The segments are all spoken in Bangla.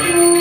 Amen.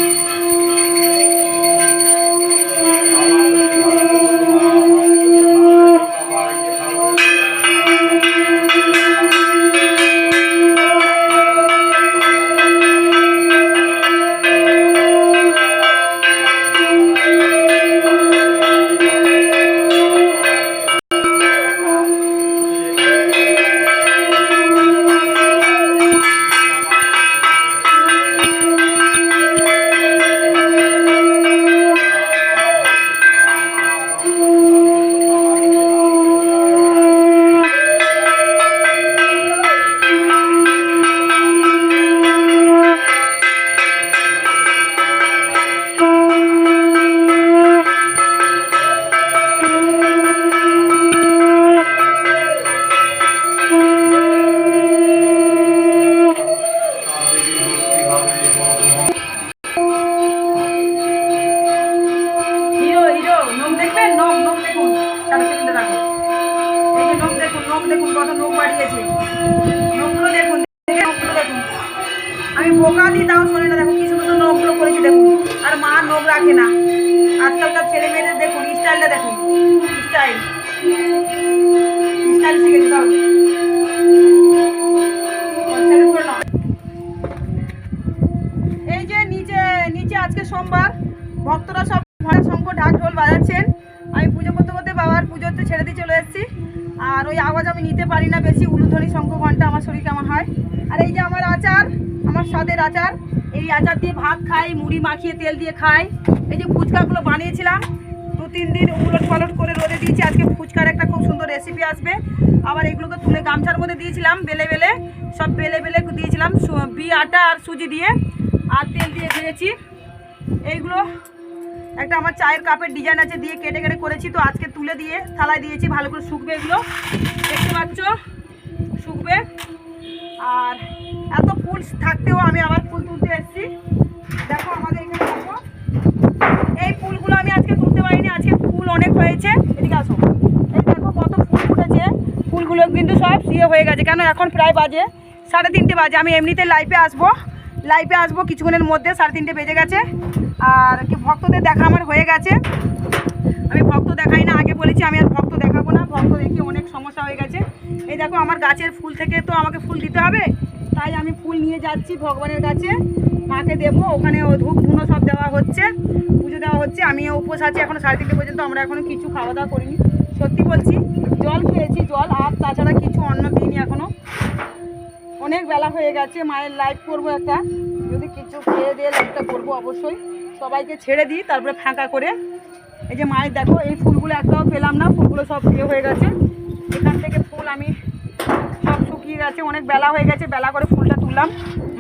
দেখুন আমি বোকা দিই তাও শোনে না। দেখুন কি সুন্দর নখগুলো করেছি দেখুন আর মা নখ রাখে না। আজকালকার ছেলে মেয়েদের দেখুন স্টাইলটা দেখুন স্টাইল স্টাইল শিখেছি, তাও। এই যে নিচে নিচে আজকে সোমবার। ভক্তরা সব ঘরে শঙ্খ, ঢাক, ঢোল বাজাচ্ছেন। আমি পুজো করতে করতে বাবার পুজোতে ছেড়ে দিয়ে চলে এসেছি। আর ওই আওয়াজ আমি নিতে পারি না বেশি। উলুধ্বনি শঙ্খ ঘণ্টা আমার শরীর কেমন হয়? আর এই যে আমার আচার, আমার স্বাদের আচার, এই আচার দিয়ে ভাত খাই, মুড়ি মাখিয়ে তেল দিয়ে খাই। এই যে ফুচকাগুলো বানিয়েছিলাম, দু তিন দিন উলট পালট করে রোদে দিয়েছি। আজকে ফুচকার একটা খুব সুন্দর রেসিপি আসবে। আবার এগুলোকে তুলে গামছার মধ্যে দিয়েছিলাম, বেলে বেলে। সব বেলে বেলে দিয়েছিলাম বি আটা আর সুজি দিয়ে। আর তেল দিয়ে ভেজেছি। এইগুলো একটা আমার চায়ের কাপের ডিজাইন আছে দিয়ে কেটে কেটে করেছি তো আজকে তুলে দিয়ে, থালায় দিয়েছি, ভালো করে শুকবে এগুলো। দেখতে পাচ্ছ? শুকবে। আর এত ফুল থাকতেও আমি আবার ফুল তুলতে এসেছি। দেখো আমাদের এখানে দেখো। এই ফুলগুলো আমি আজকে তুলতে পারিনি, আজকে ফুল অনেক হয়েছে। এদিকে আসো। এই দেখো কত ফুল ফুটেছে। ফুলগুলো কিন্তু সব শুয়ে হয়ে গেছে। কেন এখন প্রায় বাজে? সাড়ে তিনটে বাজে। আমি এমনিতে লাইফে আসব। লাইফে আসব, কিছুক্ষণের মধ্যে সাড়ে তিনটে বেজে গেছে। আর কি ভক্তদের দেখা আমার হয়ে গেছে। আমি ভক্ত দেখাই না, আগে বলেছি আমি আর ভক্ত দেখাবো না। ভক্ত দেখে অনেক সমস্যা হয়ে গেছে। এই দেখো, আমার গাছের ফুল থেকে তো আমাকে ফুল দিতে হবে। তাই আমি ফুল নিয়ে যাচ্ছি ভগবানের কাছে। মাকে দেবো, ওখানে ধূপ ধুনো সব দেওয়া হচ্ছে। পুজো দেওয়া হচ্ছে আমি উপোস আছি এখনও সাড়ে তিনটে পর্যন্ত, আমরা এখনও কিছু খাওয়া দাওয়া করিনি। সত্যি বলছি, জল খেয়েছি, জল, আর তাছাড়া কিছু অন্য দিইনি এখনও অনেক বেলা হয়ে গেছে, মায়ের লাইভ করব একটা। যদি কিছু খেয়ে দিয়ে লাইভটা করব অবশ্যই। সবাইকে ছেড়ে দিই, তারপরে ফাঁকা করে। এই যে মায়ের দেখো, এই ফুলগুলো একটাও পেলাম না, ফুলগুলো সব ইয়ে হয়ে গেছে। এখান থেকে ফুল আমি সব শুকিয়ে গেছে, অনেক বেলা হয়ে গেছে, বেলা করে ফুলটা তুললাম।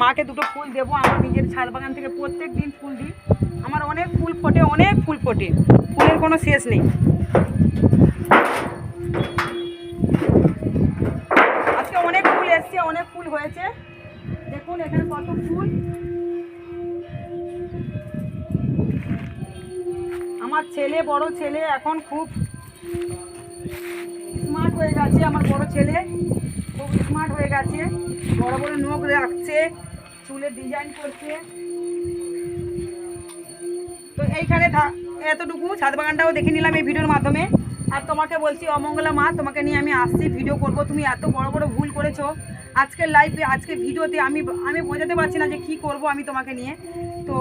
মাকে দুটো ফুল দেবো, আমার নিজের ছাদ বাগান থেকে প্রত্যেক দিন ফুল দিই। আমার অনেক ফুল ফোটে, অনেক ফুল ফোটে। ফুলের কোনো শেষ নেই। আজকে অনেক ফুল এসছে, অনেক ফুল হয়েছে। দেখুন এখানে কত ফুল। আমার ছেলে, বড় ছেলে, এখন খুব স্মার্ট হয়ে গেছে আমার বড় ছেলে। খুব স্মার্ট হয়ে গেছে। বড় বড় নখ রাখছে, চুলে ডিজাইন করছে। তো এইখানে এতটুকু ছাদ বাগানটাও দেখে নিলাম এই ভিডিওর মাধ্যমে। আর তোমাকে বলছি, অমঙ্গলা মা, তোমাকে নিয়ে আমি আসছি ভিডিও করব। তুমি এত বড় বড় ভুল করেছ। আজকের লাইফে আজকে ভিডিওতে আমি আমি বোঝাতে পারছি না যে কি করব আমি তোমাকে নিয়ে। তো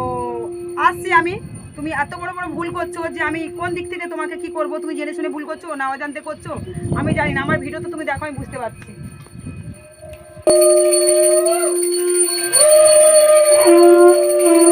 আসছি আমি। তুমি এত বড় বড় ভুল করছ যে আমি কোন দিক থেকে তোমাকে কি করব তুমি জেনে শুনে ভুল করছ, না অজান্তে করছ আমি জানি না, আমার ভিডিও তো তুমি দেখো, আমি বুঝতে পারছি Thank you.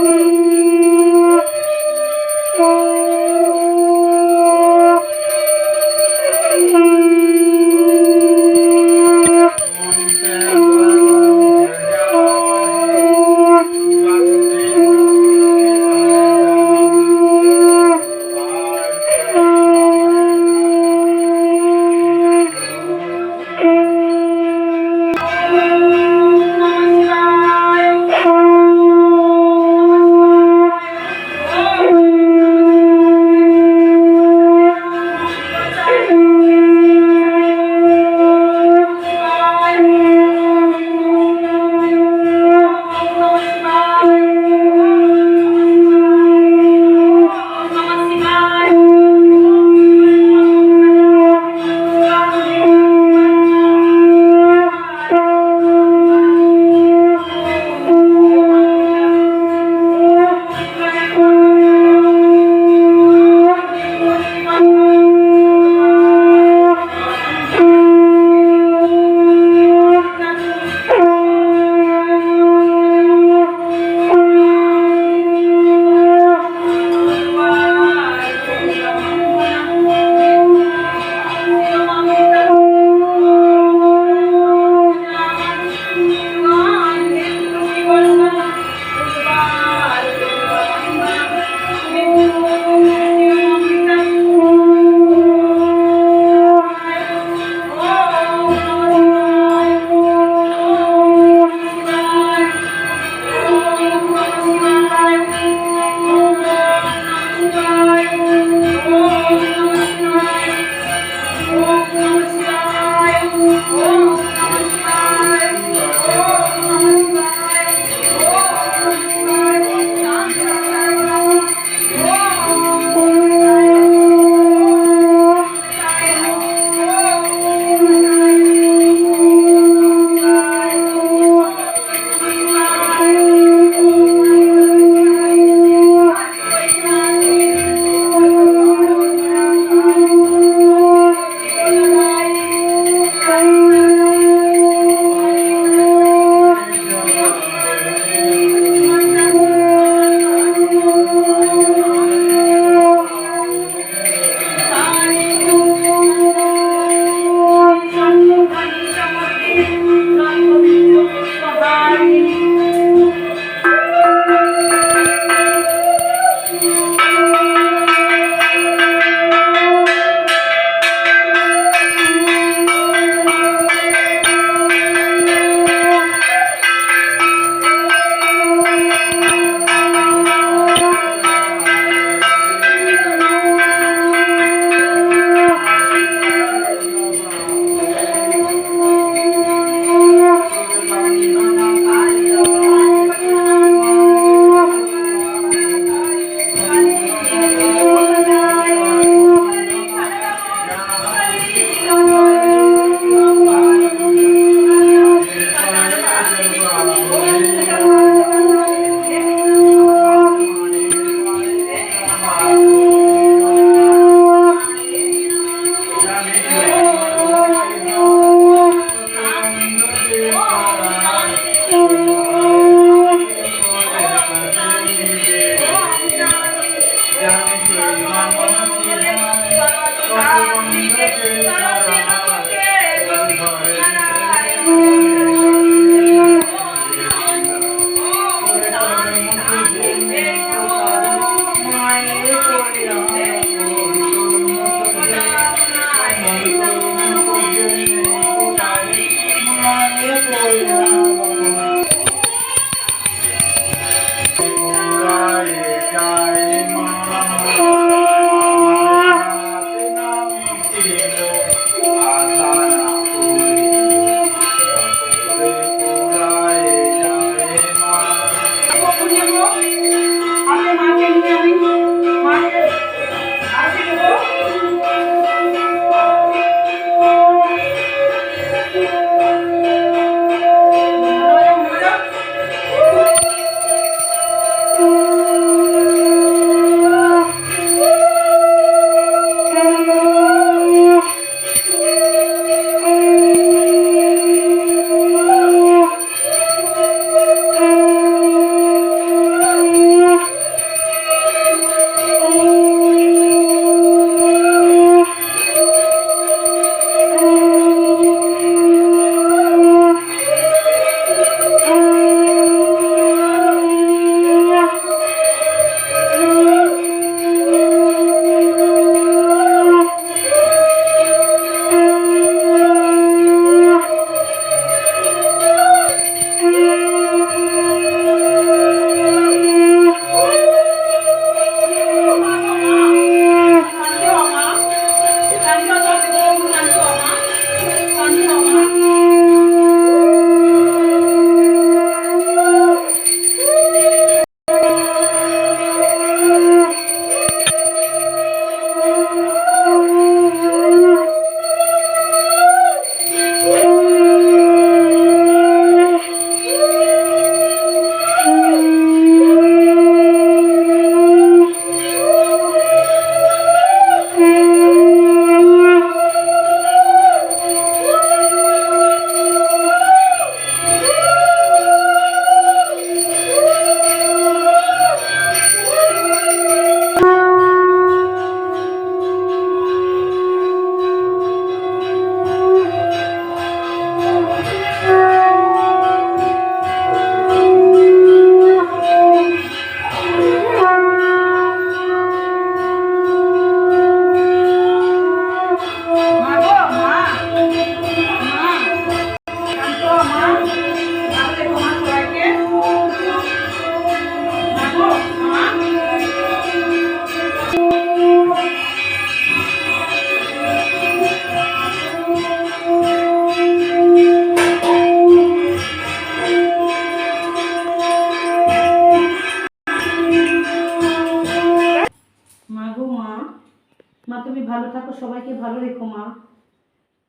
সবাইকে ভালো রেখো মা।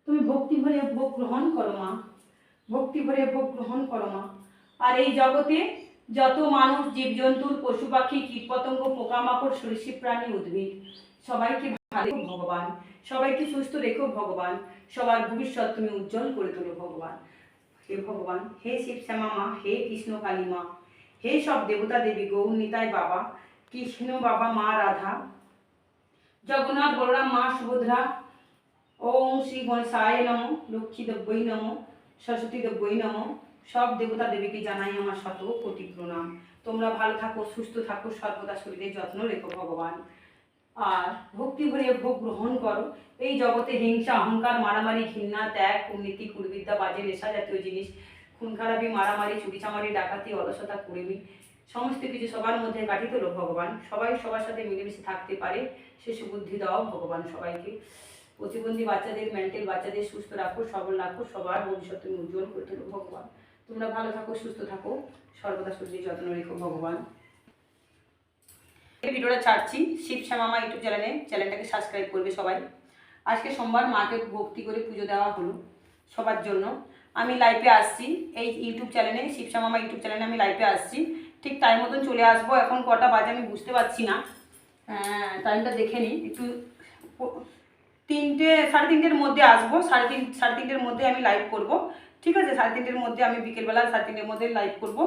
তুমি ভক্তি ভরে ভোগ গ্রহণ করো মা। ভক্তি ভরে ভোগ গ্রহণ করো মা। আর এই জগতে যত মানুষ জীবজন্তু পশু পাখি, কীটপতঙ্গ, পোকামাকড়, সরীসৃপ, প্রাণী, উদ্ভিদ, সবাইকে ভালো ভগবান। সবাইকে সুস্থ রেখো ভগবান। সবার ভবিষ্যৎ তুমি উজ্জ্বল করে তোলো ভগবান। হে ভগবান, হে শিব শ্যামা মা, হে কৃষ্ণ কালী মা, হে সব দেবতা দেবী, গৌর নিতাই বাবা, কৃষ্ণ বাবা মা, রাধা জগন্নাথ বলরাম, মা সুভদ্রা, ওম শ্রী গণেশায় নম, লক্ষ্মী দেব্যই নম, সরস্বতী দেব্যই নম, সব দেবতা দেবীকে জানাই আমার শত কোটি প্রণাম। তোমরা ভালো থাকো, সুস্থ থাকো, সর্বদা শরীরের যত্ন রেখো ভগবান। আর ভক্তি ভরে ভোগ গ্রহণ করো। এই জগতে হিংসা, অহংকার, মারামারি, ঘৃণা, ত্যাগ কুনীতি কুলবিদ্যা, বাজে নেশা জাতীয় জিনিস খুন খারাপি মারামারি, চুরিচামারি, ডাকাতি, অলসতা, কুড়েমি সমস্ত কিছু সবার মধ্যে কাটিয়ে তোলো ভগবান। সবাই সবার সাথে মিলেমিশে থাকতে পারে। সে সুবুদ্ধি দাও ভগবান সবাইকে। প্রতিবন্ধী বাচ্চাদের মেন্টাল বাচ্চাদের সুস্থ রাখো, সবল রাখো, সবার ভবিষ্যৎ তুমি উজ্জ্বল করে তোলো ভগবান। তোমরা ভালো থাকো, সুস্থ থাকো। সর্বদা শরীরের যত্ন রেখো ভগবান। এই ভিডিওটা ছাড়ছি শিব শ্যামামা ইউটিউব চ্যানেলে। চ্যানেলটাকে সাবস্ক্রাইব করবে সবাই। আজকে সোমবার মাকে ভক্তি করে পুজো দেওয়া হলো সবার জন্য। আমি লাইভে আসছি। এই ইউটিউব চ্যানেলে, শিব শ্যামামা ইউটিউব চ্যানেলে আমি লাইভে আসছি। ঠিক টাইম মতন চলে আসব। এখন কটা বাজে আমি বুঝতে পারছি না। টাইমটা দেখে নিই একটু তিনটে, সাড়ে তিনটের মধ্যে আসব। সাড়ে তিন, সাড়ে তিনটের মধ্যে আমি লাইভ করব। ঠিক আছে? সাড়ে তিনটের মধ্যে আমি বিকেলবেলা সাড়ে তিনটের মধ্যে লাইভ করব।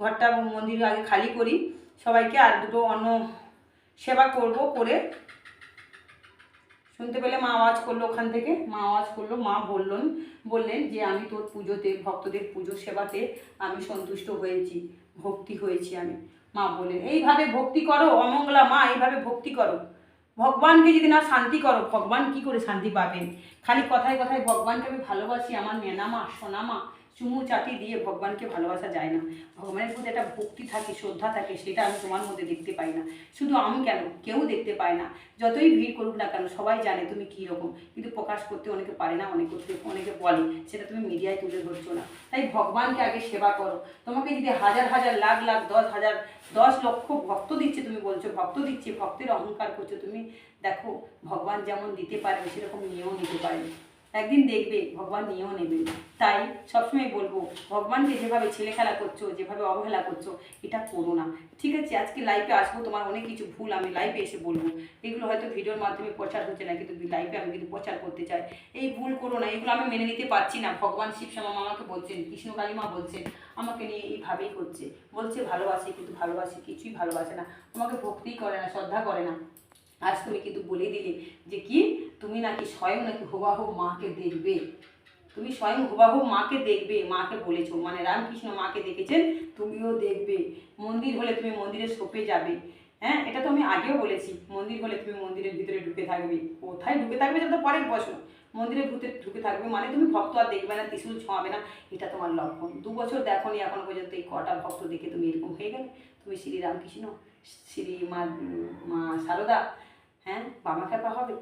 ঘরটা মন্দির আগে খালি করি। সবাইকে আর দুটো অন্য সেবা করব করে। শুনতে পেলে মা আওয়াজ করল ওখান থেকে। মা আওয়াজ করল, মা বললেন বললেন যে আমি তোর পুজোতে, ভক্তদের পুজো সেবাতে আমি সন্তুষ্ট হয়েছি। ভক্তি হয়েছি আমি। মা বলে এইভাবে ভক্তি করো, অমঙ্গলা মা, এইভাবে ভক্তি করো। ভগবানকে যদি না শান্তি করো, ভগবান কি করে শান্তি পাবেন? খালি কথায় কথায় ভগবানকে আমি ভালোবাসি, আমার নেনামা সোনামা চুমু চাটি দিয়ে ভগবানকে ভালোবাসা যায় না। ভগবানের প্রতি একটা ভক্তি থাকে, শ্রদ্ধা থাকে, সেটা আমি তোমার মধ্যে দেখতে পাই না। শুধু আমি কেন? কেউ দেখতে পায় না। যতই ভিড় করুক না কেন, সবাই জানে তুমি কী রকম। কিন্তু প্রকাশ করতে অনেকে পারে না, অনেক অনেকে বলে, সেটা তুমি মিডিয়ায় তুলে ধরছো না। তাই ভগবানকে আগে সেবা করো। তোমাকে যদি হাজার হাজার, লাখ লাখ, দশ হাজার, দশ লক্ষ ভক্ত দিচ্ছে তুমি বলছো, ভক্ত দিচ্ছে, ভক্তের অহংকার করছ, তুমি দেখো, ভগবান যেমন দিতে পারে, সেরকম নিয়েও নিতে পারে। একদিন দেখবে ভগবান নিয়েও নেবে। তাই সবসময় বলব, ভগবানকে যেভাবে ছেলে খেলা করছ, যেভাবে অবহেলা করছ, এটা করো না। ঠিক আছে, আজকে লাইভে আসব, তোমার অনেক কিছু ভুল আমি লাইভে এসে বলব। এগুলো হয়তো ভিডিওর মাধ্যমে প্রচার হচ্ছে না, কিন্তু লাইফে আমি কিন্তু প্রচার করতে চাই। এই ভুল করো না, এগুলো আমি মেনে নিতে পারছি না। ভগবান শিব শ্যামা আমাকে বলছেন, কৃষ্ণ কালিমা বলছেন, আমাকে নিয়ে এইভাবেই করছে বলছে ভালোবাসি, কিন্তু ভালোবাসি কিছুই ভালোবাসে না। আমাকে ভক্তিই করে না, শ্রদ্ধা করে না। আজ তুমি কিন্তু বলে দিলে যে কি, তুমি নাকি স্বয়ং নাকি হুবাহু মাকে দেখবে। তুমি স্বয়ং হুবাহু মাকে দেখবে, মাকে বলেছ। মানে রামকৃষ্ণ মাকে দেখেছেন, তুমিও দেখবে। মন্দির হলে তুমি মন্দিরে সোপে যাবে। হ্যাঁ এটা তো আমি আগেও বলেছি। মন্দির হলে তুমি মন্দিরের ভিতরে ঢুকে থাকবে। কোথায় ঢুকে থাকবে সেটা তো পরের প্রশ্ন। মন্দিরের ভিতরে ঢুকে থাকবে মানে তুমি ভক্ত আর দেখবে না, ত্রিশুল ছোঁয়াবে না। এটা তোমার লক্ষণ। দু বছর দেখোনি এখনও পর্যন্ত এই কটা ভক্ত দেখে তুমি এরকম হয়ে গেলে। তুমি শ্রী রামকৃষ্ণ, শ্রী মা মা সারদা হ্যাঁ বাবা খেপা হবে?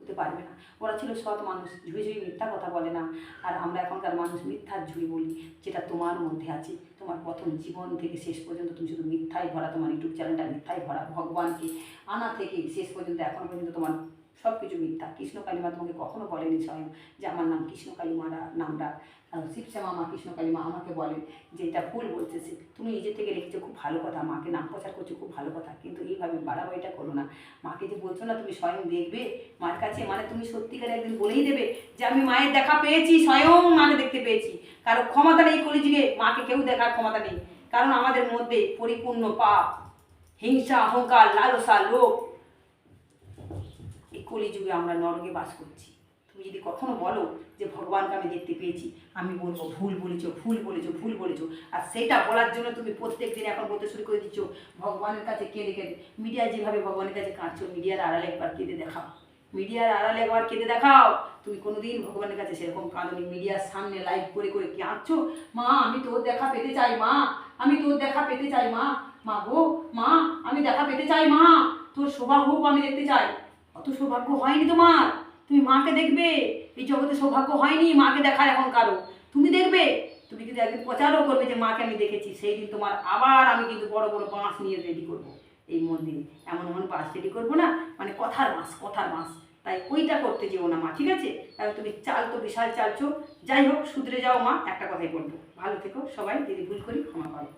হতে পারবে না। ওরা ছিল সৎ মানুষ ঝুড়ি ঝুড়ি মিথ্যা কথা বলে না। আর আমরা এখনকার মানুষ মিথ্যার ঝুড়ি বলি, যেটা তোমার মধ্যে আছে। তোমার প্রথম জীবন থেকে শেষ পর্যন্ত তুমি শুধু মিথ্যাই ভরা, তোমার ইউটিউব চ্যানেলটা মিথ্যাই ভরা, ভগবানকে আনা থেকে শেষ পর্যন্ত, এখন পর্যন্ত তোমার সব কিছু মিথ্যা। কৃষ্ণ কালিমা তোমাকে কখনো বলেনি স্বয়ং যে আমার নাম কৃষ্ণ কালিমারা নামটা আর শিবশ্যামা মা কৃষ্ণকালী, মা আমাকে বলে যে এটা ভুল বলছে তুমি নিজে থেকে রেখেছো খুব ভালো কথা। মাকে নাম প্রচার করছ, খুব ভালো কথা। কিন্তু এইভাবে বাড়াবাড়িটা করো না। মাকে যে বলছো না, তুমি স্বয়ং দেখবে। মার কাছে মানে তুমি সত্যিকারে একদিন বলেই দেবে যে আমি মায়ের দেখা পেয়েছি, স্বয়ং মাকে দেখতে পেয়েছি। কারও ক্ষমতা নেই কলিযুগে, মাকে কেউ দেখার ক্ষমতা নেই। কারণ আমাদের মধ্যে পরিপূর্ণ পাপ, হিংসা, অহংকার, লালসা, লোভ। এই কলিযুগে আমরা নরকে বাস করছি। তুমি যদি কখনো বলো যে ভগবানকে আমি দেখতে পেয়েছি, আমি বলব, ভুল বলেছ ভুল বলেছ ভুল বলেছ। আর সেটা বলার জন্য তুমি প্রত্যেক দিন এখন বলতে শুরু করে দিচ্ছ, ভগবানের কাছে কেঁদে কেঁদে মিডিয়া যেভাবে ভগবানের কাছে কাঁদছো, মিডিয়ার আড়ালে একবার কেঁদে দেখাও। মিডিয়ার আড়ালে একবার কেঁদে দেখাও। তুমি কোনোদিন ভগবানের কাছে সেরকম কাঁদনি। মিডিয়ার সামনে লাইভ করে করে কাঁদছো মা, আমি তোর দেখা পেতে চাই, মা। আমি তোর দেখা পেতে চাই, মা। মা গো, মা, আমি দেখা পেতে চাই, মা। তোর শোভা হোক আমি দেখতে চাই। অত সৌভাগ্য হয়নি তোমার। তুমি মাকে দেখবে? এই জগতে সৌভাগ্য হয়নি, মাকে দেখার এখন কারও। তুমি দেখবে? তুমি কিন্তু একদিন প্রচারও করবে যে, মাকে আমি দেখেছি, সেই দিন তোমার আবার আমি কিন্তু বড় বড় বাঁশ নিয়ে রেডি করব এই মন্দিরে। এমন এমন বাঁশ রেডি করব না? মানে কথার মাস কথার মাস তাই ওইটা করতে যেও না মা, ঠিক আছে? তাহলে তুমি চাল তো বিশাল চালছো যাই হোক, শুধরে যাও মা, একটা কথাই বলব। ভালো থেকো সবাই, যদি ভুল করি ক্ষমা করো।